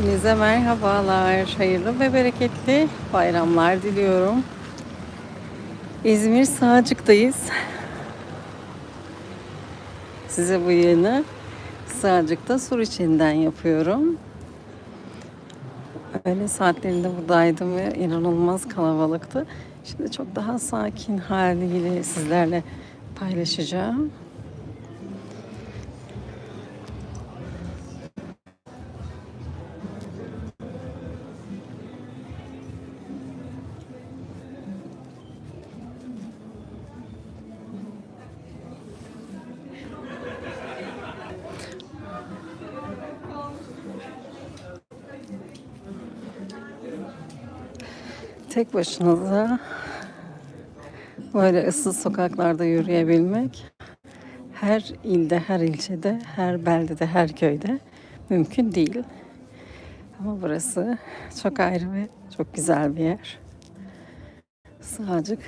Hepinize merhabalar. Hayırlı ve bereketli bayramlar diliyorum. İzmir Sağcık'tayız. Size bu yayını Sağcık'ta Suriçi'nden yapıyorum. Öğle saatlerinde buradaydım ve inanılmaz kalabalıktı. Şimdi çok daha sakin haliyle sizlerle paylaşacağım. Tek başınıza böyle ıssız sokaklarda yürüyebilmek her ilde, her ilçede, her beldede, her köyde mümkün değil. Ama burası çok ayrı ve çok güzel bir yer. Sağcık,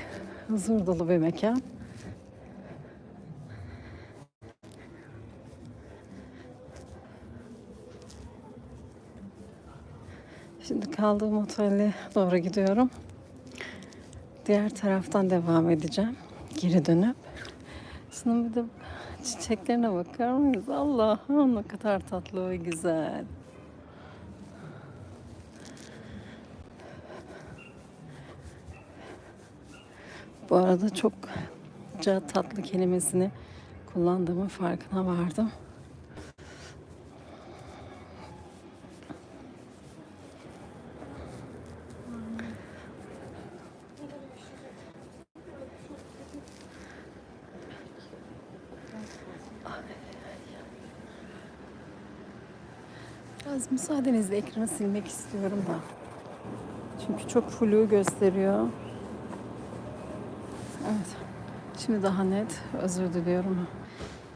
huzur dolu bir mekan. Şimdi kaldığım otele doğru gidiyorum. Diğer taraftan devam edeceğim. Geri dönüp. Şunun bir de çiçeklerine bakar mıyız? Allah'ım ne kadar tatlı ve güzel. Bu arada çok tatlı kelimesini kullandığımın farkına vardım. Biraz müsaadenizle ekranı silmek istiyorum da. Çünkü çok flu gösteriyor. Evet. Şimdi daha net özür diliyorum.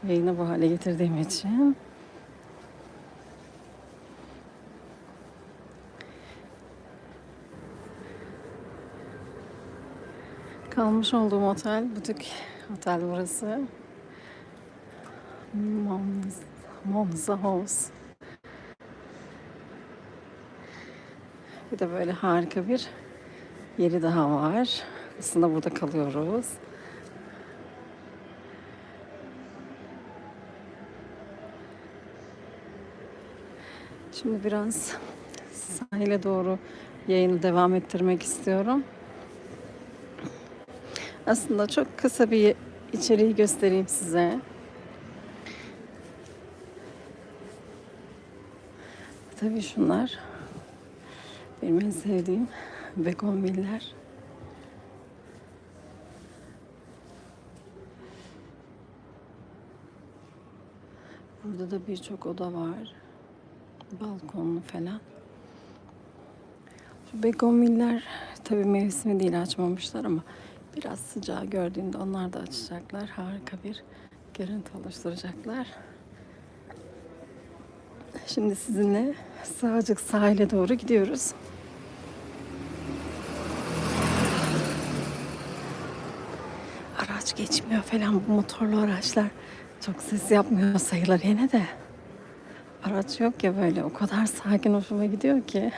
Yayını bu hale getirdiğim için. Kalmış olduğum otel, butik otel burası. Monza, Monza House. Bir de böyle harika bir yeri daha var. Aslında burada kalıyoruz. Şimdi biraz sahile doğru yayını devam ettirmek istiyorum. Aslında çok kısa bir içeriği göstereyim size. Tabii şunlar benim en sevdiğim begonviller. Burada da birçok oda var. Balkonlu falan. Şu begonviller tabii mevsimi değil açmamışlar ama biraz sıcağı gördüğünde onlar da açacaklar. Harika bir görüntü oluşturacaklar. Şimdi sizinle Sağcık sahile doğru gidiyoruz. Araç geçmiyor falan bu motorlu araçlar. Çok ses yapmıyor sayılır yine de. Araç yok ya böyle o kadar sakin hoşuma gidiyor ki.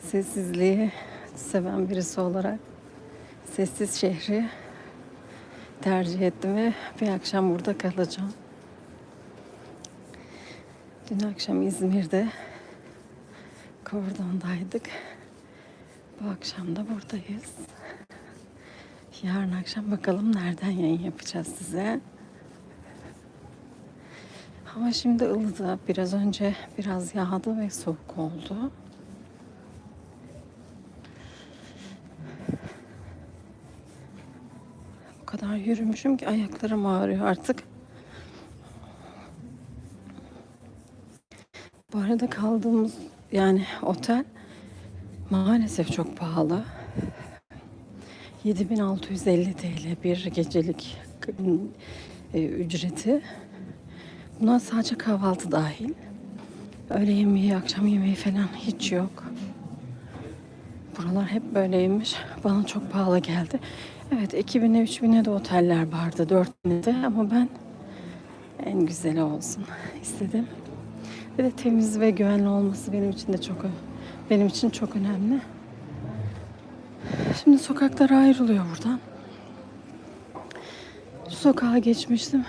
Sessizliği seven birisi olarak sessiz şehri tercih ettim ve bir akşam burada kalacağım. Dün akşam İzmir'de Kordon'daydık. Bu akşam da buradayız. Yarın akşam bakalım nereden yayın yapacağız size. Hava şimdi ılıdı. Biraz önce biraz yağdı ve soğuk oldu. O kadar yürümüşüm ki ayaklarım ağrıyor artık. Bu arada kaldığımız yani otel maalesef çok pahalı. 7650 TL bir gecelik e, ücreti. Buna sadece kahvaltı dahil. Öğle yemeği, akşam yemeği falan hiç yok. Buralar hep böyleymiş. Bana çok pahalı geldi. Evet 2000'e 3000'e de oteller vardı 4000'e de ama ben en güzeli olsun istedim. Bir de temiz ve güvenli olması benim için de çok benim için çok önemli. Şimdi sokaklar ayrılıyor buradan. Şu sokağa geçmiştim.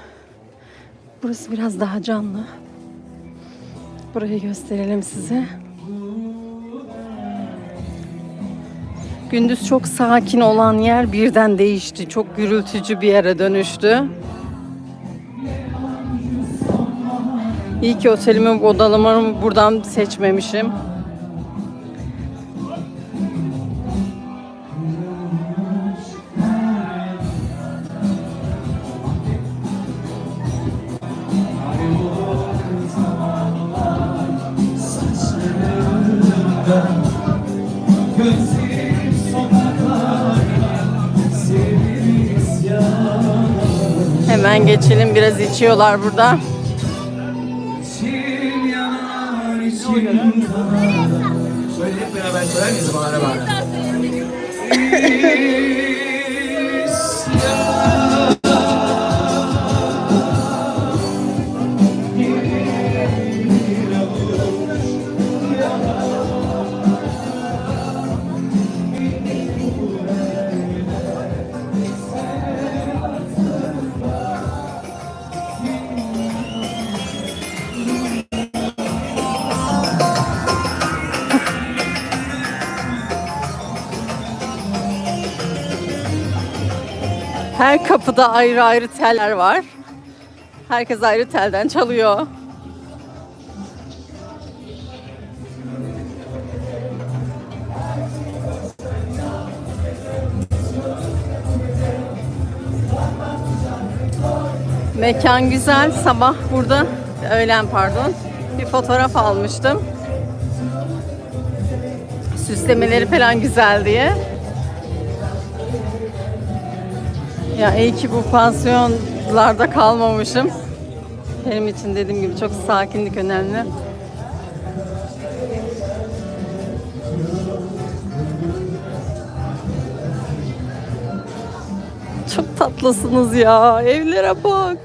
Burası biraz daha canlı. Burayı gösterelim size. Gündüz çok sakin olan yer birden değişti. Çok gürültücü bir yere dönüştü. İyi ki otelimi, odalarımı buradan seçmemişim. Biraz içiyorlar burada. Şöyle hep beraber söyler miyiz bağıra bağıra? kapıda ayrı ayrı teller var. Herkes ayrı telden çalıyor. Mekan güzel. Sabah burada, öğlen pardon, bir fotoğraf almıştım. Süslemeleri falan güzel diye. Ya iyi ki bu pansiyonlarda kalmamışım. Benim için dediğim gibi çok sakinlik önemli. Çok tatlısınız ya. Evlere bak.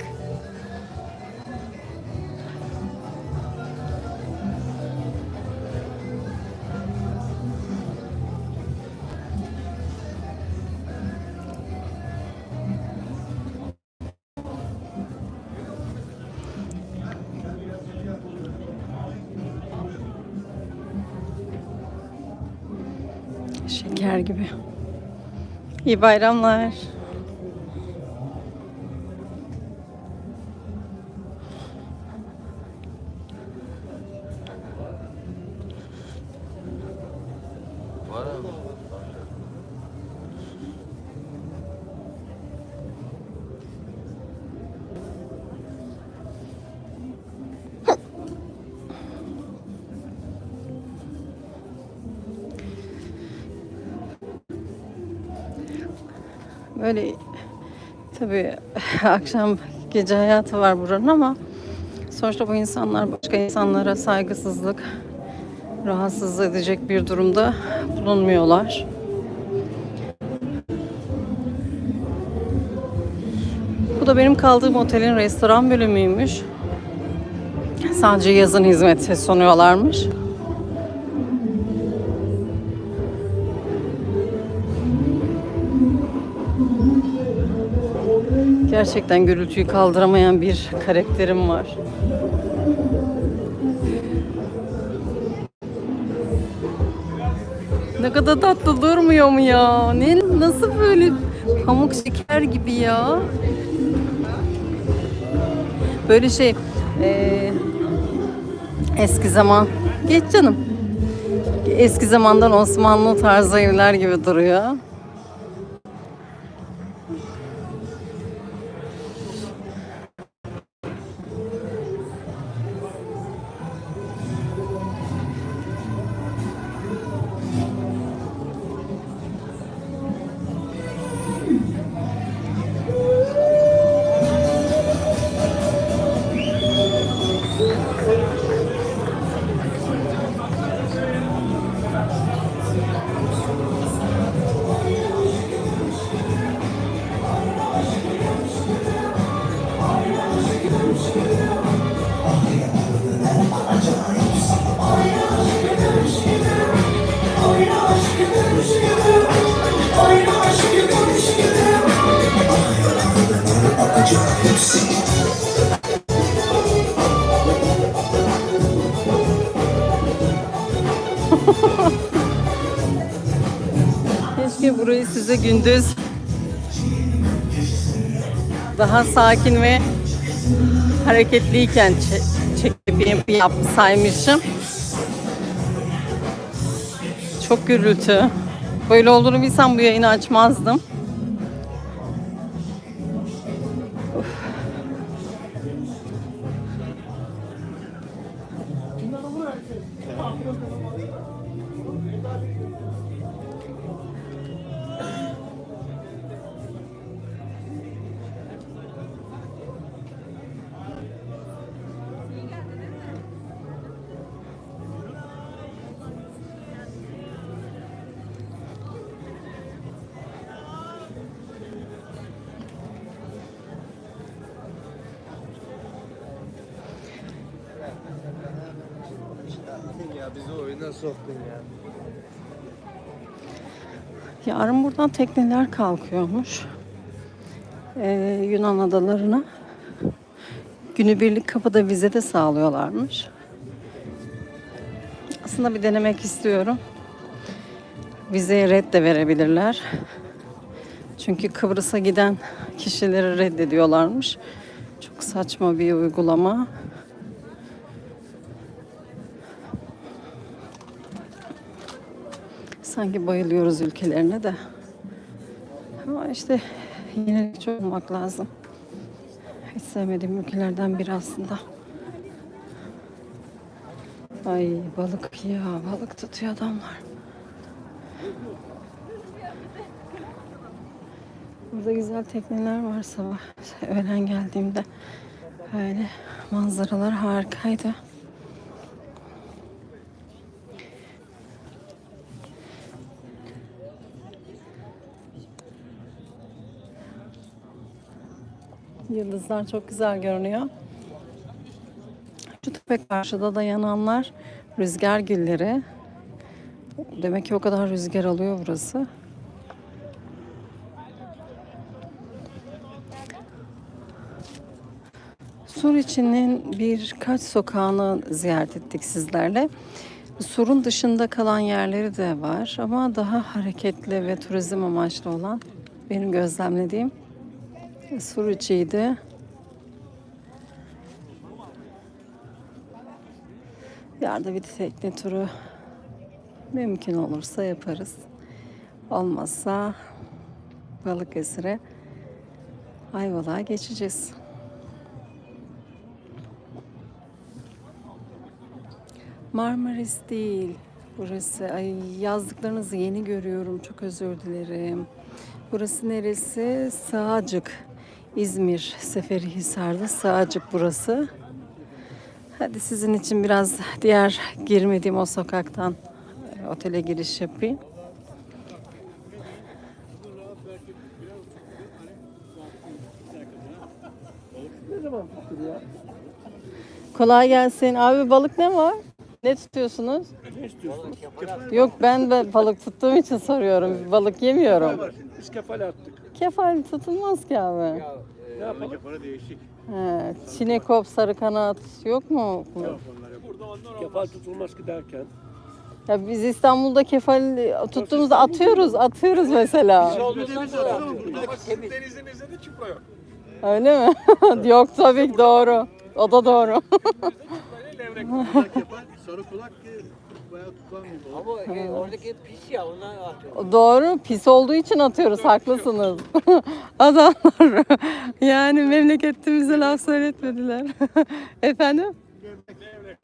Gibi. İyi bayramlar. Tabii akşam gece hayatı var buranın ama sonuçta bu insanlar başka insanlara saygısızlık, rahatsız edecek bir durumda bulunmuyorlar. Bu da benim kaldığım otelin restoran bölümüymüş. Sadece yazın hizmeti sunuyorlarmış. Gerçekten gürültüyü kaldıramayan bir karakterim var. Ne kadar tatlı durmuyor mu ya? Ne nasıl böyle pamuk şeker gibi ya? Böyle şey eee, eski zaman geç canım. Eski zamandan Osmanlı tarzı evler gibi duruyor. Size gündüz daha sakin ve hareketliyken çe- çekip yap saymışım. Çok gürültü. Böyle olduğunu bilsem bu yayını açmazdım. Buradan tekneler kalkıyormuş. Ee, Yunan adalarına. Günübirlik kapıda vize de sağlıyorlarmış. Aslında bir denemek istiyorum. Vizeye red de verebilirler. Çünkü Kıbrıs'a giden kişileri reddediyorlarmış. Çok saçma bir uygulama. Sanki bayılıyoruz ülkelerine de. Ama işte yenilikçi olmak lazım. Hiç sevmediğim ülkelerden biri aslında. Ay balık ya balık tutuyor adamlar. Burada güzel tekneler var sabah. Öğlen geldiğimde böyle manzaralar harikaydı. Yıldızlar çok güzel görünüyor. Şu tepe karşıda da yananlar rüzgar gülleri. Demek ki o kadar rüzgar alıyor burası. Sur içinin birkaç sokağını ziyaret ettik sizlerle. Surun dışında kalan yerleri de var ama daha hareketli ve turizm amaçlı olan benim gözlemlediğim Sur içiydi. Yarda bir tekne turu mümkün olursa yaparız. Olmazsa Balıkesir'e Ayvalık'a geçeceğiz. Marmaris değil. Burası ay yazdıklarınızı yeni görüyorum. Çok özür dilerim. Burası neresi? Sığacık. İzmir Seferihisar'da Sığacık burası. Hadi sizin için biraz diğer girmediğim o sokaktan otele giriş yapayım. Kolay gelsin. Abi balık ne var? Ne tutuyorsunuz? Yok ben de balık tuttuğum için soruyorum. Balık yemiyorum. Biz kefale attık. Kefal tutulmaz ki abi. Ne yapalım? Kefale değişik. He, çinekop, sarı kanat yok mu? Kefal tutulmaz ki derken. Ya biz İstanbul'da kefal tuttuğumuzda atıyoruz, atıyoruz mesela. Denizimizde de çupra yok. Öyle mi? yok tabii ki doğru. O da doğru. Kefal sarı kulak Ama e, oradaki pis ya ondan atıyor. doğru. Pis olduğu için atıyoruz. Haklısınız. Adamlar yani memleketimize laf söyletmediler. Efendim?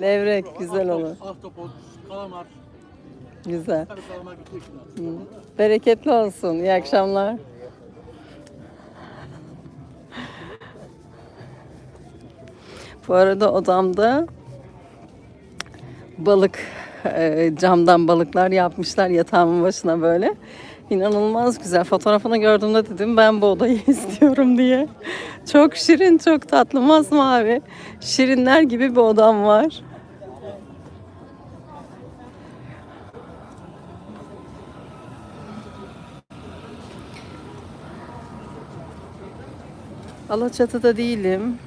Levrek güzel olur. Ahtapot, kalamar, Güzel. kalamar Bereketli olsun. İyi akşamlar. Bu arada odamda balık e, camdan balıklar yapmışlar yatağımın başına böyle. İnanılmaz güzel. Fotoğrafını gördüğümde dedim ben bu odayı istiyorum diye. Çok şirin, çok tatlı, masmavi. Şirinler gibi bir odam var. Alaçatı'da değilim.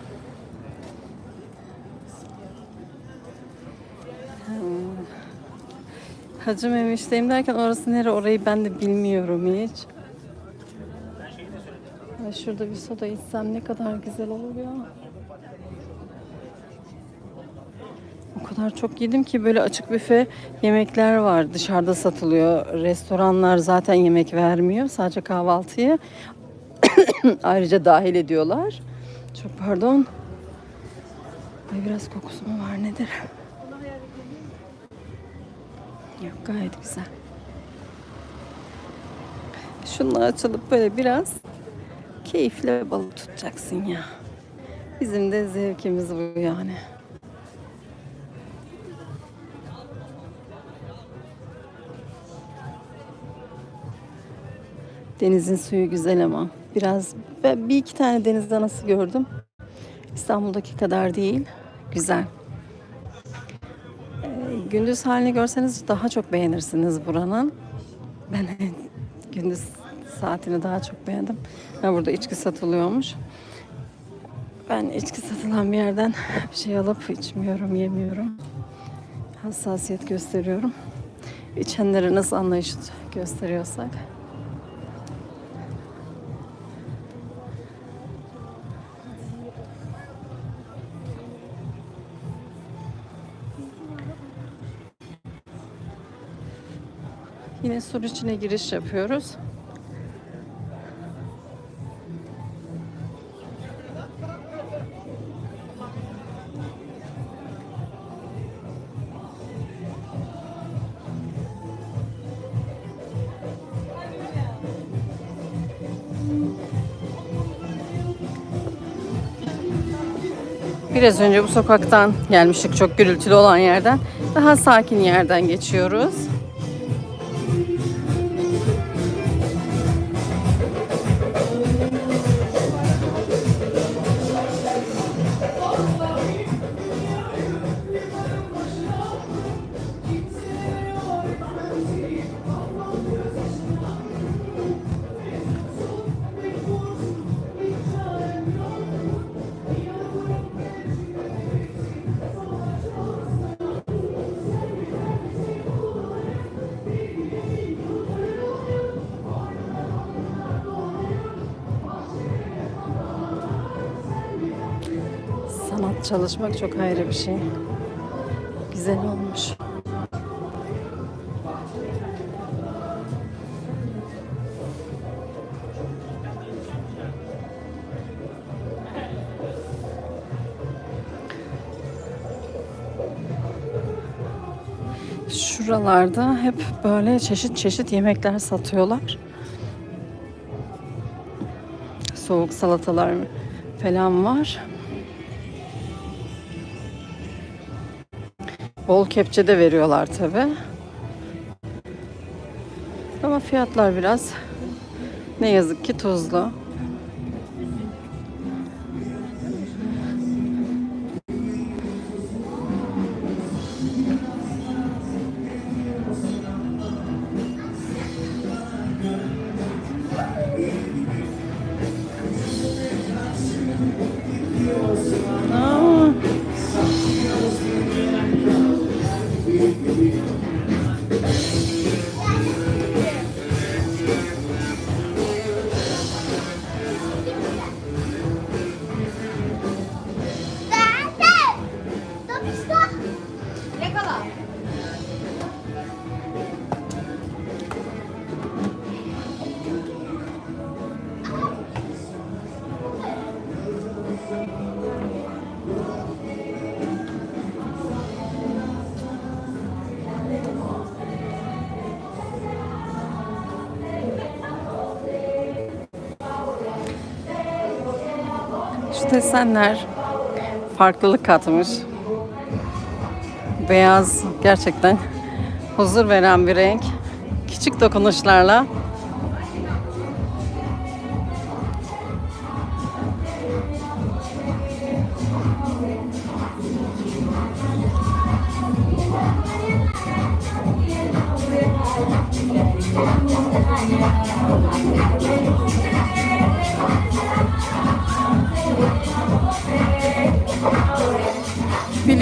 Hacı Memiş'teyim derken orası nere orayı ben de bilmiyorum hiç. Ay şurada bir soda içsem ne kadar güzel olur ya. O kadar çok yedim ki böyle açık büfe yemekler var. Dışarıda satılıyor. Restoranlar zaten yemek vermiyor. Sadece kahvaltıyı ayrıca dahil ediyorlar. Çok pardon. Ay biraz kokusu mu var nedir? Yok gayet güzel. Şununla açılıp böyle biraz keyifle balık tutacaksın ya. Bizim de zevkimiz bu yani. Denizin suyu güzel ama biraz bir iki tane deniz danası gördüm. İstanbul'daki kadar değil. Güzel. Gündüz halini görseniz daha çok beğenirsiniz buranın. Ben gündüz saatini daha çok beğendim. Ha, burada içki satılıyormuş. Ben içki satılan bir yerden bir şey alıp içmiyorum, yemiyorum. Hassasiyet gösteriyorum. İçenlere nasıl anlayış gösteriyorsak. Yine sur içine giriş yapıyoruz. Biraz önce bu sokaktan gelmiştik çok gürültülü olan yerden. Daha sakin yerden geçiyoruz. Çalışmak çok ayrı bir şey. Güzel olmuş. Şuralarda hep böyle çeşit çeşit yemekler satıyorlar. Soğuk salatalar falan var. Bol kepçe de veriyorlar tabi. Ama fiyatlar biraz ne yazık ki tuzlu. Desenler farklılık katmış. Beyaz gerçekten huzur veren bir renk. Küçük dokunuşlarla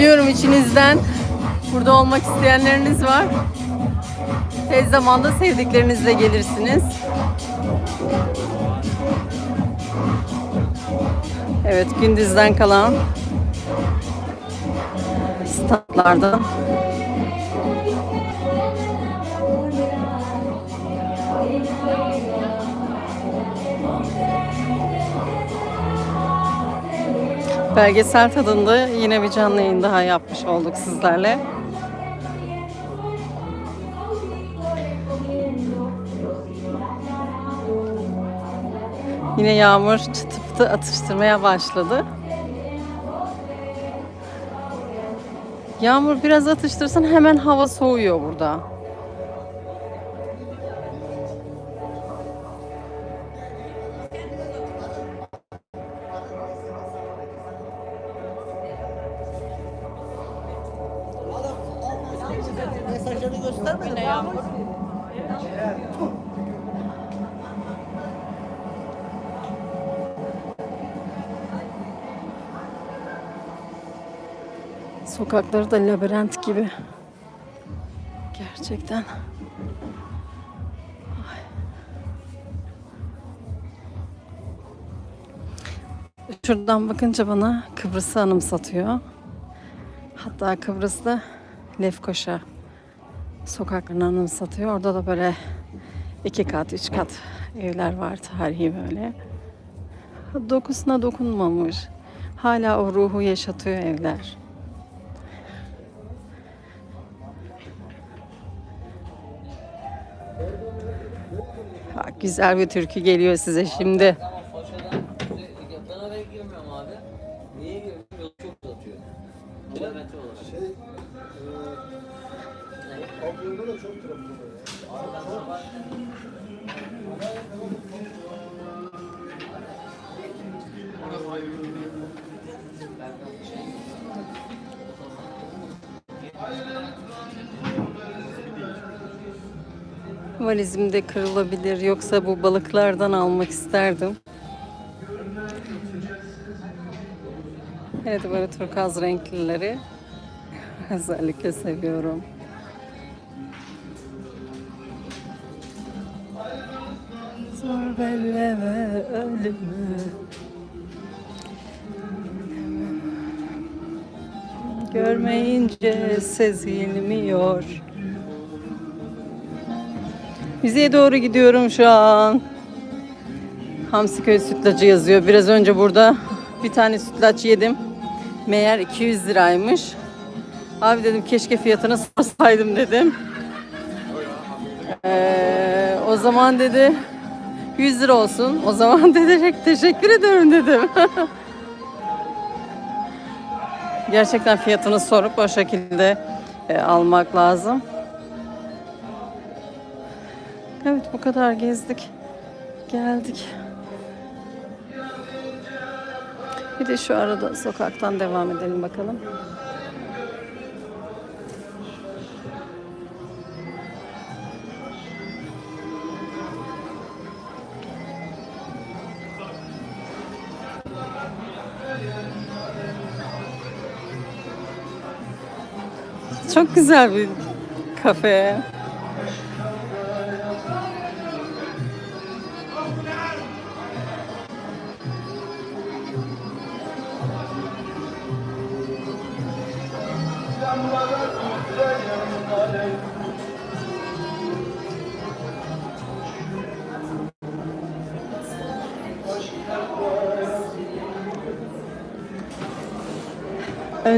Biliyorum içinizden burada olmak isteyenleriniz var. Tez zamanda sevdiklerinizle gelirsiniz. Evet, gündüzden kalan statlardan belgesel tadında yine bir canlı yayın daha yapmış olduk sizlerle. Yine yağmur çıtı pıtı atıştırmaya başladı. Yağmur biraz atıştırsın hemen hava soğuyor burada. Sokakları da labirent gibi. Gerçekten. Ay. Şuradan bakınca bana Kıbrıs'ı anımsatıyor. Hatta Kıbrıs'ta Lefkoşa sokaklarını anımsatıyor. Orada da böyle iki kat, üç kat evler var tarihi böyle. Dokusuna dokunmamış. Hala o ruhu yaşatıyor evler. Güzel bir türkü geliyor size şimdi. Valizim kırılabilir. Yoksa bu balıklardan almak isterdim. Evet böyle turkuaz renklileri özellikle seviyorum. Zor belleme ölümü Görmeyince sezilmiyor Müzeye doğru gidiyorum şu an. Hamsiköy sütlacı yazıyor. Biraz önce burada bir tane sütlaç yedim. Meğer 200 liraymış. Abi dedim keşke fiyatını sorsaydım dedim. Ee, o zaman dedi 100 lira olsun. O zaman dedi teşekkür ederim dedim. Gerçekten fiyatını sorup o şekilde e, almak lazım. Evet bu kadar gezdik. Geldik. Bir de şu arada sokaktan devam edelim bakalım. Çok güzel bir kafe.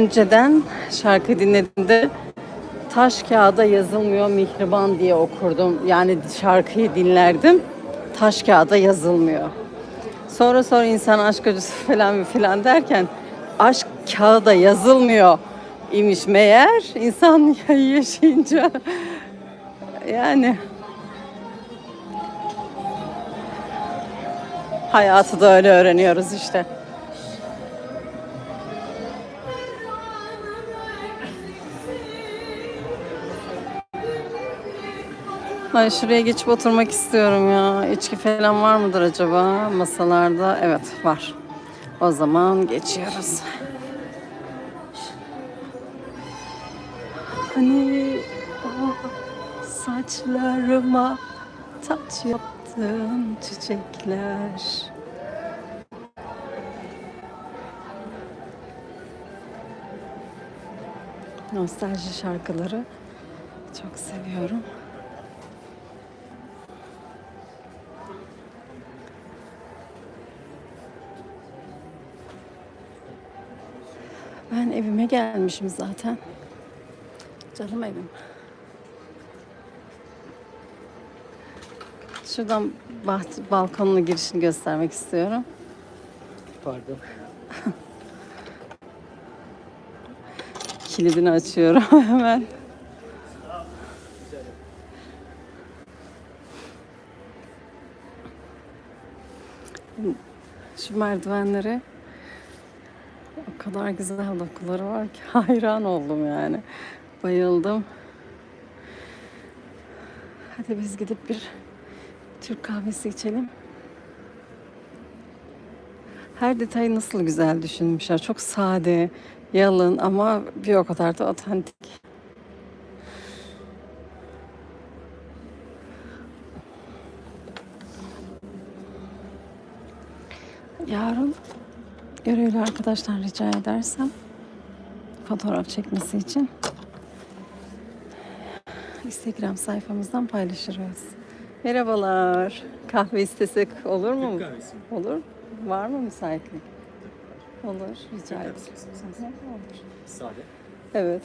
Önceden şarkı dinlediğimde taş kağıda yazılmıyor mihriban diye okurdum. Yani şarkıyı dinlerdim. Taş kağıda yazılmıyor. Sonra sonra insan aşk acısı falan filan derken aşk kağıda yazılmıyor imiş meğer. İnsan yaşayınca yani hayatı da öyle öğreniyoruz işte. Ben şuraya geçip oturmak istiyorum ya. İçki falan var mıdır acaba masalarda? Evet var. O zaman geçiyoruz. Hani saçlarıma taç yaptın çiçekler. Nostalji şarkıları çok seviyorum. Evime gelmişim zaten. Canım evim. Şuradan baht, balkonun girişini göstermek istiyorum. Pardon. Kilidini açıyorum hemen. Şu merdivenlere o kadar güzel dokuları var ki hayran oldum yani. Bayıldım. Hadi biz gidip bir Türk kahvesi içelim. Her detayı nasıl güzel düşünmüşler. Çok sade, yalın ama bir o kadar da otantik. Yarın görevli arkadaşlar rica edersem fotoğraf çekmesi için Instagram sayfamızdan paylaşırız. Merhabalar. Kahve istesek olur mu? kahvesi. Olur. Var mı müsaitlik? Olur. Rica ederim. Olur. Sade. Evet.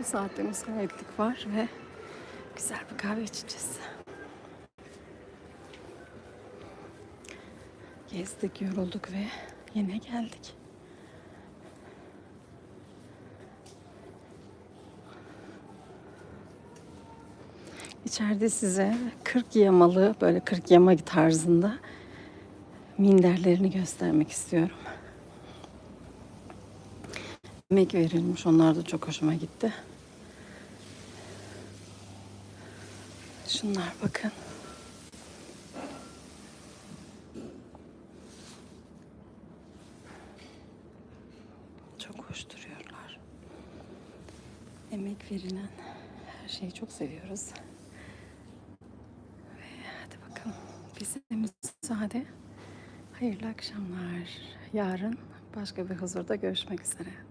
Bu saatte müsaitlik var ve güzel bir kahve içeceğiz. Gezdik, yorulduk ve yine geldik. İçeride size 40 yamalı, böyle 40 yama tarzında minderlerini göstermek istiyorum. Emek verilmiş. Onlar da çok hoşuma gitti. Şunlar bakın. Çok hoş duruyorlar. Emek verilen her şeyi çok seviyoruz. Ve hadi bakalım. Bize müsaade. Hayırlı akşamlar. Yarın başka bir huzurda görüşmek üzere.